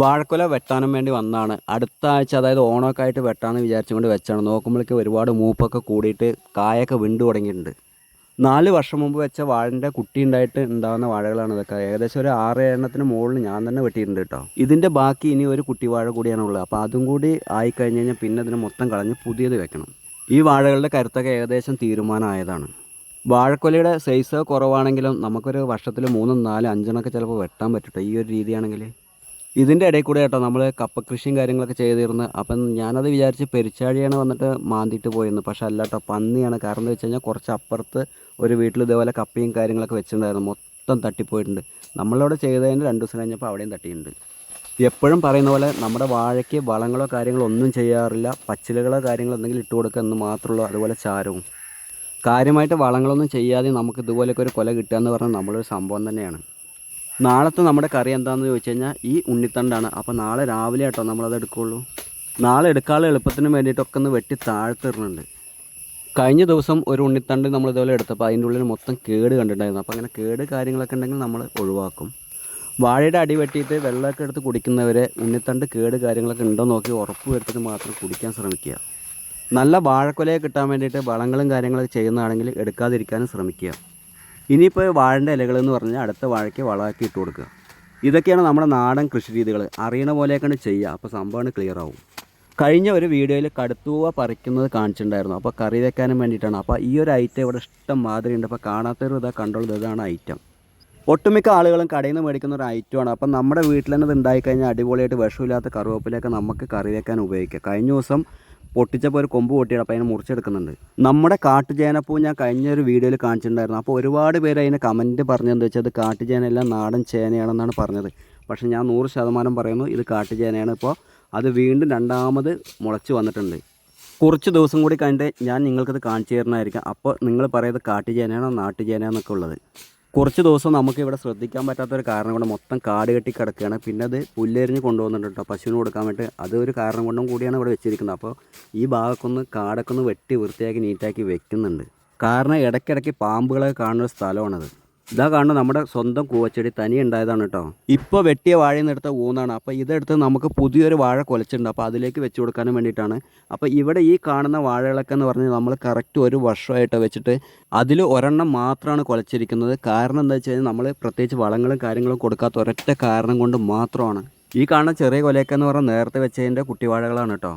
വാഴക്കൊല വെട്ടാനും വേണ്ടി വന്നതാണ്. അടുത്ത ആഴ്ച അതായത് ഓണമൊക്കെ ആയിട്ട് വെട്ടാന്ന് വിചാരിച്ചുകൊണ്ട് വെച്ചാണ്. നോക്കുമ്പോഴേക്ക് ഒരുപാട് മൂപ്പൊക്കെ കൂടിയിട്ട് കായൊക്കെ വിണ്ടു തുടങ്ങിയിട്ടുണ്ട്. നാല് വർഷം മുമ്പ് വെച്ച വാഴന്റെ കുട്ടി ഉണ്ടായിട്ട് ഉണ്ടാകുന്ന വാഴകളാണ് ഇതൊക്കെ. ഏകദേശം ഒരു ആറ് എണ്ണത്തിന് മുകളിൽ ഞാൻ തന്നെ വെട്ടിയിട്ടുണ്ട് കേട്ടോ. ഇതിന്റെ ബാക്കി ഇനി ഒരു കുട്ടി വാഴ കൂടിയാണ് ഉള്ളത്. അപ്പോൾ അതും കൂടി ആയി കഴിഞ്ഞ് കഴിഞ്ഞാൽ പിന്നെ അതിനെ മൊത്തം കളഞ്ഞ് പുതിയത് വെക്കണം. ഈ വാഴകളുടെ കരുത്തൊക്കെ ഏകദേശം തീരുമാനമായതാണ്. വാഴക്കൊലയുടെ സൈസ് കുറവാണെങ്കിലും നമുക്കൊരു വർഷത്തിൽ മൂന്നും നാലും അഞ്ചെണ്ണൊക്കെ ചിലപ്പോൾ വെട്ടാൻ പറ്റട്ടെ ഈ ഒരു രീതിയാണെങ്കിൽ? ഇതിന്റെ ഇടയിൽ കൂടെ കേട്ടോ നമ്മൾ കപ്പ കൃഷിയും കാര്യങ്ങളൊക്കെ ചെയ്തിരുന്നു അപ്പം ഞാനത് വിചാരിച്ച് പെരിച്ചാഴിയാണ് വന്നിട്ട് മാന്തിയിട്ട് പോയിരുന്നു പക്ഷെ അല്ല കേട്ടോ പന്നിയാണ്. കാരണം എന്ന് വെച്ച് കഴിഞ്ഞാൽ കുറച്ച് അപ്പുറത്ത് ഒരു വീട്ടിൽ ഇതേപോലെ കപ്പയും കാര്യങ്ങളൊക്കെ വെച്ചിട്ടുണ്ടായിരുന്നു. മൊത്തം തട്ടിപ്പോയിട്ടുണ്ട്. നമ്മളവിടെ ചെയ്തതിന് രണ്ട് ദിവസം കഴിഞ്ഞപ്പോൾ അവിടെയും തട്ടിയിട്ടുണ്ട്. എപ്പോഴും പറയുന്ന പോലെ നമ്മുടെ വാഴയ്ക്ക് വളങ്ങളോ കാര്യങ്ങളോ ഒന്നും ചെയ്യാറില്ല. പച്ചിലകളോ കാര്യങ്ങളോ എന്തെങ്കിലും ഇട്ട് കൊടുക്കുക എന്ന് മാത്രമുള്ളൂ. അതുപോലെ ചാരവും. കാര്യമായിട്ട് വളങ്ങളൊന്നും ചെയ്യാതെ നമുക്ക് ഇതുപോലെയൊക്കെ ഒരു കൊല കിട്ടുക എന്ന് പറഞ്ഞാൽ നമ്മളൊരു സംഭവം തന്നെയാണ്. നാളത്തെ നമ്മുടെ കറി എന്താണെന്ന് ചോദിച്ചു കഴിഞ്ഞാൽ ഈ ഉണ്ണിത്തണ്ടാണ്. അപ്പോൾ നാളെ രാവിലെ കേട്ടോ നമ്മളത് എടുക്കുകയുള്ളൂ നാളെ എടുക്കാനുള്ള എളുപ്പത്തിന് വേണ്ടിയിട്ടൊക്കെ ഒന്ന് വെട്ടി താഴ്ത്തിടുന്നുണ്ട് കഴിഞ്ഞ ദിവസം ഒരു ഉണ്ണിത്തണ്ട് നമ്മൾ ഇതുപോലെ എടുത്തപ്പോൾ അതിന്റെ ഉള്ളിൽ മൊത്തം കേട് കണ്ടിട്ടുണ്ടായിരുന്നു. അപ്പോൾ അങ്ങനെ കേട് കാര്യങ്ങളൊക്കെ ഉണ്ടെങ്കിൽ നമ്മൾ ഒഴിവാക്കും. വാഴയുടെ അടി വെട്ടിയിട്ട് വെള്ളമൊക്കെ എടുത്ത് കുടിക്കുന്നവരെ ഉണ്ണിത്തണ്ട് കേട് കാര്യങ്ങളൊക്കെ ഉണ്ടോ നോക്കി ഉറപ്പ് വരുത്തിട്ട് മാത്രം കുടിക്കാൻ ശ്രമിക്കുക. നല്ല വാഴക്കൊലയെ കിട്ടാൻ വേണ്ടിയിട്ട് വളങ്ങളും കാര്യങ്ങളൊക്കെ ചെയ്യുന്നതാണെങ്കിൽ എടുക്കാതിരിക്കാനും ശ്രമിക്കുക. ഇനിയിപ്പോൾ വാഴന്റെ ഇലകൾ എന്ന് പറഞ്ഞാൽ അടുത്ത വാഴയ്ക്ക് വളമാക്കി ഇട്ട് കൊടുക്കുക. ഇതൊക്കെയാണ് നമ്മുടെ നാടൻ കൃഷി രീതികൾ അറിയണ പോലെയൊക്കെയാണ് ചെയ്യുക. അപ്പോൾ സംഭവമാണ് ക്ലിയർ ആവും. കഴിഞ്ഞ ഒരു വീഡിയോയിൽ കടുത്തൂവ പറിക്കുന്നത് കാണിച്ചിട്ടുണ്ടായിരുന്നു. അപ്പോൾ കറി വെക്കാനും വേണ്ടിയിട്ടാണ്. അപ്പോൾ ഈ ഒരു ഐറ്റം ഇവിടെ ഇഷ്ടം മാതിരി ഉണ്ട് അപ്പോൾ കാണാത്തൊരു ഇതാ കണ്ടുള്ളത് ഇതാണ് ഐറ്റം ഒട്ടുമിക്ക ആളുകളും കടയിൽ നിന്ന് മേടിക്കുന്ന ഒരു ഐറ്റമാണ് അപ്പം നമ്മുടെ വീട്ടിൽ തന്നെ ഇത് ഉണ്ടായിക്കഴിഞ്ഞാൽ അടിപൊളിയായിട്ട് വിഷമില്ലാത്ത കറിവേപ്പിലൊക്കെ നമുക്ക് കറി വെക്കാൻ ഉപയോഗിക്കാം. കഴിഞ്ഞ ദിവസം പൊട്ടിച്ചപ്പോൾ ഒരു കൊമ്പ് പൊട്ടിയത് അപ്പോൾ അതിനെ മുറിച്ചെടുക്കുന്നുണ്ട്. നമ്മുടെ കാട്ടുചേനപ്പൂ ഞാൻ കഴിഞ്ഞ ഒരു വീഡിയോയിൽ കാണിച്ചിട്ടുണ്ടായിരുന്നു. അപ്പോൾ ഒരുപാട് പേര് അതിനെ കമന്റ് പറഞ്ഞതെന്ന് വെച്ചാൽ അത് കാട്ടുചേനയല്ല നാടൻ ചേനയാണെന്നാണ് പറഞ്ഞത്. പക്ഷേ ഞാൻ നൂറ് ശതമാനം പറയുന്നു ഇത് കാട്ടുചേനയാണ്. ഇപ്പോൾ അത് വീണ്ടും രണ്ടാമത് മുളച്ച് വന്നിട്ടുണ്ട്. കുറച്ച് ദിവസം കൂടി കഴിഞ്ഞിട്ട് ഞാൻ നിങ്ങൾക്കത് കാണിച്ചു തരുന്നതായിരിക്കും. അപ്പോൾ നിങ്ങൾ പറയുന്നത് കാട്ടുചേനയാണോ നാട്ടുചേനയാണെന്നൊക്കെ ഉള്ളത്. കുറച്ച് ദിവസം നമുക്ക് ഇവിടെ ശ്രദ്ധിക്കാൻ പറ്റാത്തൊരു കാരണം കൊണ്ട് മൊത്തം കാട് കെട്ടി കിടക്കുകയാണ്. പിന്നെ അത് പുല്ലെരിഞ്ഞ് കൊണ്ടുപോകുന്നുണ്ട് പശുവിന് കൊടുക്കാൻ വേണ്ടി. അത് ഒരു കാരണം കൊണ്ടും കൂടിയാണ് ഇവിടെ വെച്ചിരിക്കുന്നത്. അപ്പോൾ ഈ ഭാഗത്തൊന്ന് കാടൊക്കെ ഒന്ന് വെട്ടി വൃത്തിയാക്കി നീറ്റാക്കി വെക്കുന്നുണ്ട്. കാരണം ഇടയ്ക്കിടയ്ക്ക് പാമ്പുകളെ കാണുന്ന സ്ഥലമാണത്. ഇതാ കാണുന്നത് നമ്മുടെ സ്വന്തം കൂവച്ചെടി. തനി ഉണ്ടായതാണ് കേട്ടോ. ഇപ്പോൾ വെട്ടിയ വാഴയിൽ നിന്ന് എടുത്ത ഊന്നാണ്. അപ്പോൾ ഇതെടുത്ത് നമുക്ക് പുതിയൊരു വാഴ കൊലച്ചിട്ടുണ്ട്. അപ്പോൾ അതിലേക്ക് വെച്ച് കൊടുക്കാനും വേണ്ടിയിട്ടാണ്. അപ്പോൾ ഇവിടെ ഈ കാണുന്ന വാഴകളൊക്കെ എന്ന് പറഞ്ഞാൽ നമ്മൾ കറക്റ്റ് ഒരു വർഷമായിട്ട് വെച്ചിട്ട് അതിൽ ഒരെണ്ണം മാത്രമാണ് കൊലച്ചിരിക്കുന്നത്. കാരണം എന്താ വെച്ച് കഴിഞ്ഞാൽ നമ്മൾ പ്രത്യേകിച്ച് വളങ്ങളും കാര്യങ്ങളും കൊടുക്കാത്ത ഒരൊറ്റ കാരണം കൊണ്ട് മാത്രമാണ്. ഈ കാണുന്ന ചെറിയ കൊലയൊക്കെ എന്ന് പറഞ്ഞാൽ നേരത്തെ വെച്ചതിന്റെ കുട്ടിവാഴകളാണ് കേട്ടോ.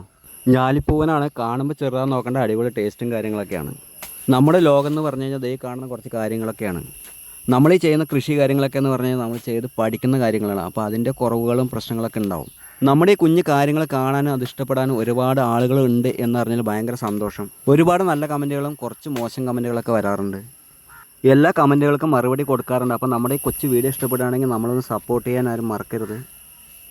ഞാലിപ്പൂവനാണ്. കാണുമ്പോൾ ചെറുതാന്ന് നോക്കേണ്ട അടിപൊളി ടേസ്റ്റും കാര്യങ്ങളൊക്കെയാണ്. നമ്മുടെ ലോകം എന്ന് പറഞ്ഞു കഴിഞ്ഞാൽ ദേ കാണുന്ന കുറച്ച് കാര്യങ്ങളൊക്കെയാണ്. നമ്മൾ ഈ ചെയ്യുന്ന കൃഷി കാര്യങ്ങളൊക്കെ എന്ന് പറഞ്ഞാൽ നമ്മൾ ചെയ്ത് പഠിക്കുന്ന കാര്യങ്ങളാണ്. അപ്പോൾ അതിന്റെ കുറവുകളും പ്രശ്നങ്ങളൊക്കെ ഉണ്ടാവും. നമ്മുടെ ഈ കുഞ്ഞു കാര്യങ്ങൾ കാണാനും അത് ഇഷ്ടപ്പെടാനും ഒരുപാട് ആളുകളുണ്ട് എന്നറിഞ്ഞാൽ ഭയങ്കര സന്തോഷം. ഒരുപാട് നല്ല കമന്റുകളും കുറച്ച് മോശം കമന്റുകളൊക്കെ വരാറുണ്ട്. എല്ലാ കമന്റുകൾക്കും മറുപടി കൊടുക്കാറുണ്ട്. അപ്പോൾ നമ്മുടെ ഈ കൊച്ചു വീഡിയോ ഇഷ്ടപ്പെടുകയാണെങ്കിൽ നമ്മളൊന്ന് സപ്പോർട്ട് ചെയ്യാൻ ആരും മറക്കരുത്.